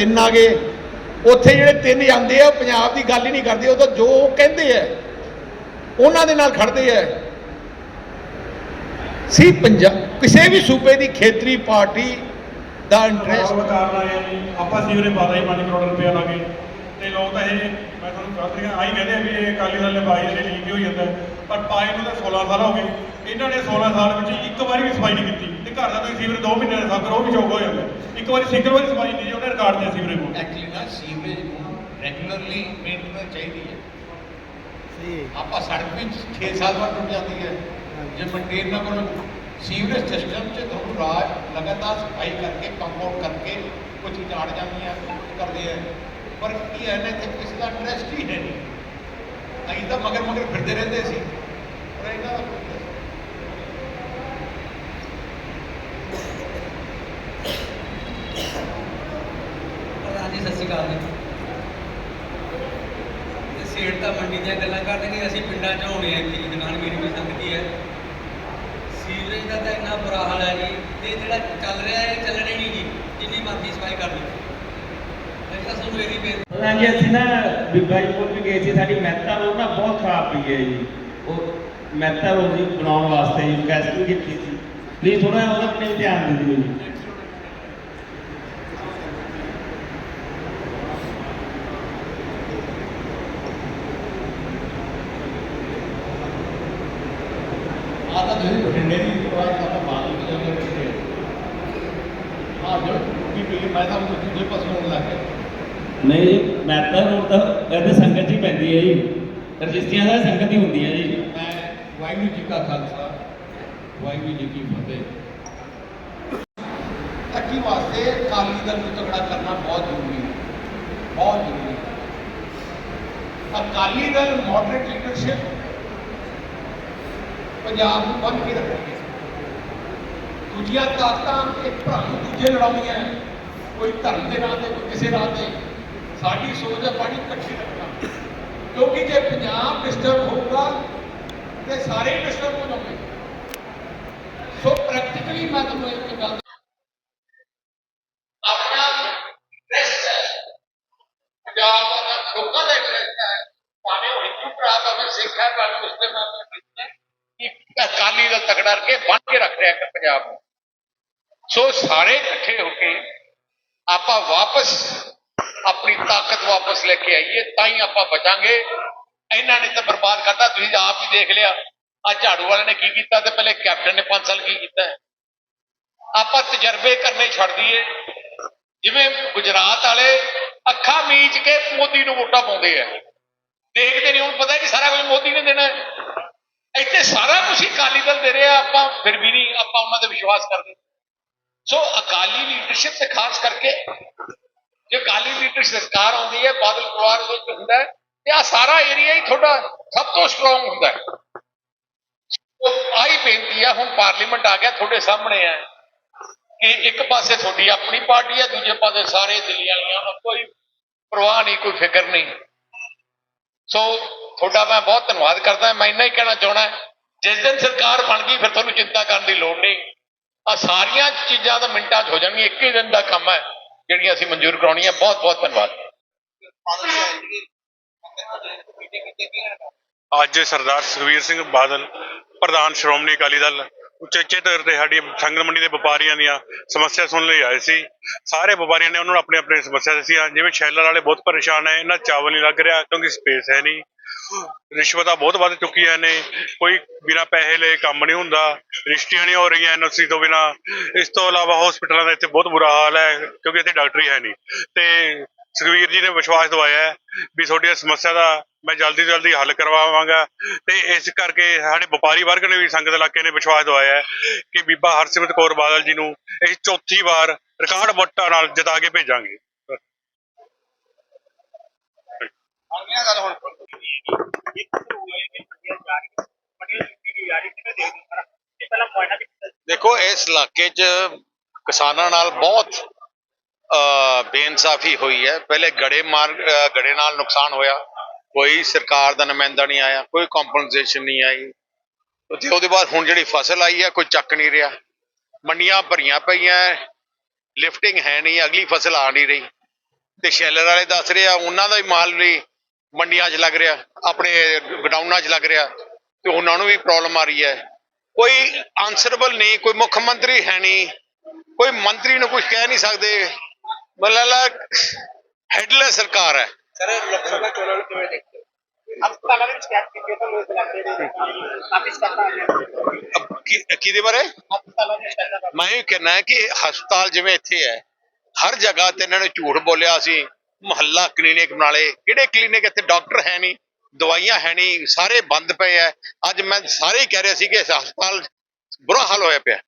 ਤਿੰਨ ਆ ਗਏ। ਉੱਥੇ ਜਿਹੜੇ ਤਿੰਨ ਜਾਂਦੇ ਆ, ਪੰਜਾਬ ਦੀ ਗੱਲ ਹੀ ਨਹੀਂ ਕਰਦੇ ਉਹ ਤਾਂ ਜੋ ਉਹ ਕਹਿੰਦੇ ਆ, ਉਹਨਾਂ ਦੇ ਨਾਲ ਖੜਦੇ ਆ। ਸੀ ਪੰਜਾਬ ਕਿਸੇ ਵੀ ਸੂਬੇ ਦੀ ਖੇਤਰੀ ਪਾਰਟੀ ਦਾ ਇੰਟਰਸਟ ਬਹੁਤ ਕਾਰਨ ਜੀ। ਆਪਾਂ ਸੀਵਰੇ ਪਾਤਾ ਹੀ 5 ਕਰੋੜ ਰੁਪਏ ਲਾਗੇ ਤੇ ਲੋਕ ਤਾਂ ਇਹ ਮੈਂ ਤੁਹਾਨੂੰ ਦੱਸ ਰਿਹਾ, ਆਹੀ ਕਹਿੰਦੇ ਆ ਵੀ ਇਹ ਅਕਾਲੀ ਦਲ ਨੇ ਪਾਈ ਜਿਹੜੇ ਲੀਕ ਹੋਈ ਜਾਂਦਾ। ਪਰ ਪਾਏ ਨੂੰ ਤਾਂ 16 ਸਾਲ ਹੋ ਗਏ। ਇਹਨਾਂ ਨੇ 16 ਸਾਲ ਵਿੱਚ ਇੱਕ ਵਾਰੀ ਵੀ ਸਫ਼ਾਈ ਨਹੀਂ ਕੀਤੀ। ਤੇ ਘਰ ਦਾ ਤੁਸੀਂ ਸੀਵਰੇ 2 ਮਹੀਨੇ ਦਾ ਸਾਕਰ ਉਹ ਵੀ ਚੌਕ ਹੋ ਜਾਂਦਾ। ਇੱਕ ਵਾਰੀ ਸਿੰਗਲ ਵਾਰੀ ਸਫ਼ਾਈ ਨਹੀਂ ਜੀ ਉਹਨੇ ਰਿਕਾਰਡ ਤੇ ਸੀਵਰੇ ਕੋਲ ਐਕਚੁਅਲੀ ਨਾ ਸੀਵਰੇਜ ਨੂੰ ਰੈਗੂਲਰਲੀ ਮੇਨਟੇਨੈਂਸ ਚਾਹੀਦੀ ਹੈ। ਆਪਾਂ ਸੜਕ ਵਿੱਚ 6 ਸਾਲ ਬਾਅਦ ਟੁੱਟ ਜਾਂਦੀ ਹੈ। ਜੇ ਮੇਨਟੇਨ ਨਾ ਕਰੋ ਸੀਵਰੇਜ ਸਿਸਟਮ 'ਚ ਤੁਹਾਨੂੰ ਰਾਜ ਲਗਾਤਾਰ ਸਫ਼ਾਈ ਕਰਕੇ ਕੰਪਾਊਂਡ ਕਰਕੇ ਕੁਝ ਝਾੜ ਜਾਂਦੀਆਂ ਕਰਦੇ ਆ ਪਰ ਕੀ ਹੈ ਨਾ ਕਿ ਕਿਸੇ ਦਾ ਇੰਟਰਸਟ ਹੀ ਹੈ ਨਹੀਂ। ਅਸੀਂ ਤਾਂ ਮਗਰ ਮਗਰ ਫਿਰਦੇ ਰਹਿੰਦੇ ਸੀ। ਪਰ ਇਹਨਾਂ ਦਾ ਕੋਈ ਪ੍ਰਧਾਨ ਜੀ, ਸਤਿ ਸ਼੍ਰੀ ਅਕਾਲ ਜੀ। ਤੇ ਤਾਂ ਮੰਡੀ ਦੀਆਂ ਗੱਲਾਂ ਕਰਦੇ ਅਸੀਂ ਪਿੰਡਾਂ 'ਚ ਹੋਣੇ ਆ ਇੱਥੇ ਜੀ ਦੁਕਾਨ ਮੇਰੀ ਵੀ ਸੰਗਤੀ ਹੈ। ਸੀਵਰੇਜ ਦਾ ਤਾਂ ਇੰਨਾ ਬੁਰਾ ਹਾਲ ਹੈ ਜੀ ਤੇ ਜਿਹੜਾ ਚੱਲ ਰਿਹਾ ਹੈ ਇਹ ਚੱਲਣਾ ਹੀ ਨਹੀਂ ਜੀ, ਜਿੰਨੀ ਮਰਜ਼ੀ ਸਫ਼ਾਈ ਕਰ ਲਓ ਅਸੀਂ ਤਾਂ ਤੁਹਾਨੂੰ ਇਹੀ ਬੇਨਤੀ ਹਾਂਜੀ ਅਸੀਂ ਨਾ ਬੀਬਾ ਜੀ ਕੋਲ ਵੀ ਗਏ ਸੀ ਸਾਡੀ ਮਹਿਤਾ ਰੋਡ ਨਾ ਬਹੁਤ ਖਰਾਬ ਪਈ ਹੈ ਜੀ। ਉਹ ਮਹਿਤਾ ਰੋਡ ਜੀ ਬਣਾਉਣ ਵਾਸਤੇ ਜੀ ਰਿਕਵੈਸਟ ਕੀਤੀ ਸੀ। ਪਲੀਜ਼ ਥੋੜਾ ਉਹਦਾ ਆਪਣੇ ਧਿਆਨ ਦੇ ਦਿਓ ਜੀ। ਆ ਤਾਂ ਤੁਸੀਂ ਬਠਿੰਡੇ ਦੀ ਆਵਾਜ਼ ਆਪਾਂ ਬਾਦਲ ਦੀ ਜਾਂਦੇ ਬਠਿੰਡੇ ਆ ਜੋ ਕੀ ਪਈ ਮੈਂ ਤਾਂ ਉਹ ਦੂਜੇ ਪਾਸੇ ਹੋਣ ਲੱਗ ਗਿਆ। ਨਹੀਂ ਜੀ ਮਹਿਤਾ ਰੋਡ ਤਾਂ ਇਹਦੇ ਸੰਗਤ ਹੀ ਪੈਂਦੀ ਹੈ ਜੀ। ਰਜਿਸਟਰੀਆਂ ਦਾ ਸੰਗਤ ਹੀ ਹੁੰਦੀ ਹੈ ਜੀ। ਮੈਂ ਵਾਹਿਗੁਰੂ ਜੀ ਕਾ ਖਾਲਸਾ, ਵਾਹਿਗੁਰੂ ਜੀ ਕੀ ਫਤਿਹ। ਅੱਕੀ ਵਾਸਤੇ ਅਕਾਲੀ ਦਲ ਨੂੰ ਤਕੜਾ ਕਰਨਾ ਬਹੁਤ ਜ਼ਰੂਰੀ ਹੈ। ਬਹੁਤ ਜ਼ਰੂਰੀ ਹੈ। ਅਕਾਲੀ ਦਲ ਮੋਡਰੇਟ ਲੀਡਰਸ਼ਿਪ ਪੰਜਾਬ ਨੂੰ ਬੰਨ ਕੇ ਰੱਖੇਗੀ ਦੂਜੀਆਂ ਤਾਕਤਾਂ ਇੱਕ ਭਰਾ ਨੂੰ ਦੂਜੇ ਲੜਾਉਂਦੀਆਂ ਕੋਈ ਧਰਮ ਦੇ ਨਾਂ ਤੇ, ਕੋਈ ਕਿਸੇ ਨਾਂ ਤੇ। ਸਾਡੀ ਸੋਚ ਹੈ ਪਾਣੀ ਇਕੱਠੀ ਰੱਖਣਾ ਕਿਉਂਕਿ ਜੇ ਪੰਜਾਬ ਡਿਸਟਰਬ ਹੋਊਗਾ, ਤੇ ਸਾਰੇ ਡਿਸਟਰਬ ਹੋ ਜਾਣਗੇ। ਸੋ ਪ੍ਰੈਕਟੀਕਲੀ ਮੈਂ ਤੁਹਾਨੂੰ ਇੱਕ ਗੱਲ ਆਪਣਾ ਰੈਸਟ ਪੰਜਾਬ ਦਾ ਲੋਕਾਂ ਦਾ ਇੰਟਰਸਟ ਹੈ। ਭਾਵੇਂ ਉਹ ਹਿੰਦੂ ਭਰਾ ਭਾਵੇਂ ਸਿੱਖ ਹੈ, ਭਾਵੇਂ ਮੁਸਲਿਮ ਭਾਵੇਂ ਕ੍ਰਿਸਚਨ ਕਿ ਅਕਾਲੀ ਦਲ ਤਕੜਾ ਕਰਕੇ ਬੰਨ ਕੇ ਰੱਖ ਰਿਹਾ ਹੈ ਪੰਜਾਬ ਨੂੰ। ਸੋ ਸਾਰੇ ਇਕੱਠੇ ਹੋ ਕੇ ਆਪਾਂ ਵਾਪਸ ਆਪਣੀ ਤਾਕਤ ਵਾਪਸ ਲੈ ਕੇ ਆਈਏ ਤਾਂ ਹੀ ਆਪਾਂ ਬਚਾਂਗੇ। ਇਹਨਾਂ ਨੇ ਤਾਂ ਬਰਬਾਦ ਕਰਤਾ, ਤੁਸੀਂ ਆਪ ਹੀ ਦੇਖ ਲਿਆ। ਆ ਝਾੜੂ ਵਾਲੇ ਨੇ ਕੀ ਕੀਤਾ ਤੇ ਪਹਿਲੇ ਕੈਪਟਨ ਨੇ 5 ਸਾਲ ਕੀ ਕੀਤਾ ਆਪਾਂ ਤਜਰਬੇ ਕਰਨੇ ਛੱਡ ਦਈਏ। ਜਿਵੇਂ ਗੁਜਰਾਤ ਵਾਲੇ ਅੱਖਾਂ ਮੀਚ ਕੇ ਮੋਦੀ ਨੂੰ ਵੋਟਾਂ ਪਾਉਂਦੇ ਆ। ਦੇਖਦੇ ਨਹੀਂ, ਹੁਣ ਪਤਾ ਕਿ ਸਾਰਾ ਕੁਝ ਮੋਦੀ ਨੇ ਦੇਣਾ ਇੱਥੇ ਸਾਰਾ ਕੁਝ ਹੀ ਅਕਾਲੀ ਦਲ ਦੇ ਰਿਹਾ, ਆਪਾਂ ਫਿਰ ਵੀ ਨਹੀਂ, ਆਪਾਂ ਉਹਨਾਂ ਤੇ ਵਿਸ਼ਵਾਸ ਕਰਦੇ। ਸੋ ਅਕਾਲੀ ਲੀਡਰਸ਼ਿਪ ਤੇ ਖਾਸ ਕਰਕੇ ਜੇ ਅਕਾਲੀ ਲੀਡਰਸ਼ਿਪ ਸਰਕਾਰ ਆਉਂਦੀ ਹੈ, ਬਾਦਲ ਪਰਿਵਾਰ ਦੇ ਵਿੱਚ ਹੁੰਦਾ ਹੈ ਤੇ ਆ ਸਾਰਾ ਏਰੀਆ ਹੀ ਤੁਹਾਡਾ ਸਭ ਤੋਂ ਸਟਰੋਂਗ ਹੁੰਦਾ ਹੈ। ਉਹ ਬੇਨਤੀ ਆ, ਹੁਣ ਪਾਰਲੀਮੈਂਟ ਆ ਗਿਆ ਤੁਹਾਡੇ ਸਾਹਮਣੇ ਆ ਕਿ ਇੱਕ ਪਾਸੇ ਤੁਹਾਡੀ ਆਪਣੀ ਪਾਰਟੀ ਹੈ ਦੂਜੇ ਪਾਸੇ ਸਾਰੇ ਦਿੱਲੀ ਵਾਲੀਆਂ ਨੂੰ ਕੋਈ ਪਰਵਾਹ ਨਹੀਂ, ਕੋਈ ਫਿਕਰ ਨਹੀਂ। ਸੋ ਤੁਹਾਡਾ ਮੈਂ ਬਹੁਤ ਧੰਨਵਾਦ ਕਰਦਾ, ਮੈਂ ਇੰਨਾ ਹੀ ਕਹਿਣਾ ਚਾਹਣਾ ਜਿਸ ਦਿਨ ਸਰਕਾਰ ਬਣ ਗਈ, ਫਿਰ ਤੁਹਾਨੂੰ ਚਿੰਤਾ ਕਰਨ ਦੀ ਲੋੜ ਨਹੀਂ। ਆ ਸਾਰੀਆਂ ਚੀਜ਼ਾਂ ਤਾਂ ਮਿੰਟਾਂ 'ਚ ਹੋ ਜਾਣਗੀਆਂ, ਇੱਕ ਹੀ ਦਿਨ ਦਾ ਕੰਮ ਹੈ। ਜਿਹੜੀਆਂ ਅਸੀਂ ਮਨਜ਼ੂਰ ਕਰਾਉਣੀਆਂ, ਬਹੁਤ ਬਹੁਤ ਧੰਨਵਾਦ। ਅੱਜ ਸਰਦਾਰ ਸੁਖਵੀਰ ਸਿੰਘ ਬਾਦਲ, ਪ੍ਰਧਾਨ ਸ਼੍ਰੋਮਣੀ ਅਕਾਲੀ ਦਲ ਉਚੇਚੇ ਤੌਰ ਤੇ ਸਾਡੀ ਸੰਗਲ ਮੰਡੀ ਦੇ ਵਪਾਰੀਆਂ ਦੀਆਂ ਸਮੱਸਿਆ ਸੁਣਨ ਲਈ ਆਏ ਸੀ। ਸਾਰੇ ਵਪਾਰੀਆਂ ਨੇ ਉਹਨਾਂ ਨੂੰ ਆਪਣੀ ਆਪਣੀ ਸਮੱਸਿਆ ਦੱਸੀਆਂ, ਜਿਵੇਂ ਸ਼ੈਲਰ ਵਾਲੇ ਬਹੁਤ ਪਰੇਸ਼ਾਨ ਹੈ, ਇਹਨਾਂ ਚਾਵਲ ਨਹੀਂ ਲੱਗ ਰਿਹਾ, ਕਿਉਂਕਿ ਸਪੇਸ ਹੈ ਨਹੀਂ। ਰਿਸ਼ਵਤਾਂ ਬਹੁਤ ਵੱਧ ਚੁੱਕੀਆਂ ਨੇ, ਕੋਈ ਬਿਨਾ ਪੈਸੇ ਲਏ ਕੰਮ ਨਹੀਂ ਹੁੰਦਾ, ਰਿਸ਼ਤੀਆਂ ਨਹੀਂ ਹੋ ਰਹੀਆਂ ਐਨਓਸੀ ਤੋਂ ਬਿਨਾ। ਇਸ ਤੋਂ ਇਲਾਵਾ ਹਸਪੀਟਲਾਂ ਦਾ ਇੱਥੇ ਬਹੁਤ ਬੁਰਾ ਹਾਲ ਹੈ, ਕਿਉਂਕਿ ਇੱਥੇ ਡਾਕਟਰੀ ਹੈ ਨਹੀਂ। ਤੇ ਸੁਖਵੀਰ ਜੀ ਨੇ ਵਿਸ਼ਵਾਸ ਦਵਾਇਆ ਹੈ ਵੀ ਤੁਹਾਡੀ ਸਮੱਸਿਆ ਦਾ ਮੈਂ ਜਲਦੀ ਤੋਂ ਜਲਦੀ ਹੱਲ ਕਰਵਾਵਾਂਗਾ। ਤੇ ਇਸ ਕਰਕੇ ਸਾਡੇ ਵਪਾਰੀ ਵਰਗ ਨੇ ਵੀ ਸੰਗਤ ਇਲਾਕੇ ਨੇ ਵਿਸ਼ਵਾਸ ਦਵਾਇਆ ਹੈ ਕਿ ਬੀਬਾ ਹਰਸਿਮਰਤ ਕੌਰ ਬਾਦਲ ਜੀ ਨੂੰ ਅਸੀਂ ਚੌਥੀ ਵਾਰ ਰਿਕਾਰਡ ਵੋਟਾਂ ਨਾਲ ਜਿਤਾ ਕੇ ਭੇਜਾਂਗੇ। ਦੇਖੋ ਇਸ ਇਲਾਕੇ 'ਚ ਕਿਸਾਨਾਂ ਨਾਲ ਬਹੁਤ ਬੇਇਨਸਾਫੀ ਹੋਈ ਹੈ। ਪਹਿਲੇ ਗੜੇ ਮਾਰ ਗੜੇ ਨਾਲ ਨੁਕਸਾਨ ਹੋਇਆ। ਕੋਈ ਸਰਕਾਰ ਦਾ ਨੁਮਾਇੰਦਾ ਨਹੀਂ ਆਇਆ, ਕੋਈ ਕੰਪਨਸੇਸ਼ਨ ਨਹੀਂ ਆਈ। ਤੇ ਉਹਦੇ ਬਾਅਦ ਹੁਣ ਜਿਹੜੀ ਫਸਲ ਆਈ ਹੈ, ਕੋਈ ਚੱਕ ਨਹੀਂ ਰਿਹਾ। ਮੰਡੀਆਂ ਭਰੀਆਂ ਪਈਆਂ ਲਿਫਟਿੰਗ ਹੈ ਨਹੀਂ, ਅਗਲੀ ਫਸਲ ਆ ਨਹੀਂ ਰਹੀ। ਤੇ ਸ਼ੈਲਰ ਵਾਲੇ ਦੱਸ ਰਹੇ ਆ, ਉਹਨਾਂ ਦਾ ਵੀ ਮਾਲ ਵੀ ਮੰਡੀਆਂ 'ਚ ਲੱਗ ਰਿਹਾ, ਆਪਣੇ ਗਡਾਊਨਾਂ 'ਚ ਲੱਗ ਰਿਹਾ। ਤੇ ਉਹਨਾਂ ਨੂੰ ਵੀ ਪ੍ਰੋਬਲਮ ਆ ਰਹੀ ਹੈ। ਕੋਈ ਆਨਸਰੇਬਲ ਨਹੀਂ, ਕੋਈ ਮੁੱਖ ਮੰਤਰੀ ਹੈ ਨਹੀਂ। ਕੋਈ ਮੰਤਰੀ ਨੂੰ ਕੁਝ ਕਹਿ ਨਹੀਂ ਸਕਦੇ। ਮਤਲਬ ਹੈਡਲੈਸ ਸਰਕਾਰ ਹੈ। ਸਰ ਲੋਕ ਸਭਾ ਚੋਣਾਂ ਨੂੰ ਕਿਵੇਂ ਦੇਖਦੇ ਹੋ? ਹਸਪਤਾਲਾਂ ਦੇ ਵਿੱਚ ਕੈਦ ਕੀਤੇ ਤਾਂ ਲੋਕ ਲੱਗਦੇ ਨੇ। ਕਾਫੀ ਸਟਾਫਾਂ ਆ ਗਿਆ ਅਬ ਕੀ- ਕਿਹਦੇ ਬਾਰੇ? ਹਸਪਤਾਲਾਂ ਦੇ ਸਟਾਫਾਂ ਮੈਂ ਇਹ ਕਹਿਣਾ ਹੈ ਕਿ ਹਸਪਤਾਲ ਜਿਵੇਂ ਇੱਥੇ ਹੈ ਹਰ ਜਗ੍ਹਾ ਤੇ ਇਹਨਾਂ ਨੇ ਝੂਠ ਬੋਲਿਆ ਸੀ। ਮੁਹੱਲਾ ਕਲੀਨਿਕ ਬਣਾ ਲਏ। ਕਿਹੜੇ ਕਲੀਨਿਕ? ਇੱਥੇ ਡਾਕਟਰ ਹੈ ਨਹੀਂ ਦਵਾਈਆਂ ਹੈ ਨਹੀਂ ਸਾਰੇ ਬੰਦ ਪਏ ਆ ਅੱਜ ਮੈਂ ਸਾਰੇ ਹੀ ਕਹਿ ਰਿਹਾ ਸੀ ਕਿ ਇਸ ਹਸਪਤਾਲ ਬੁਰਾ ਹਾਲ ਹੋਇਆ ਪਿਆ।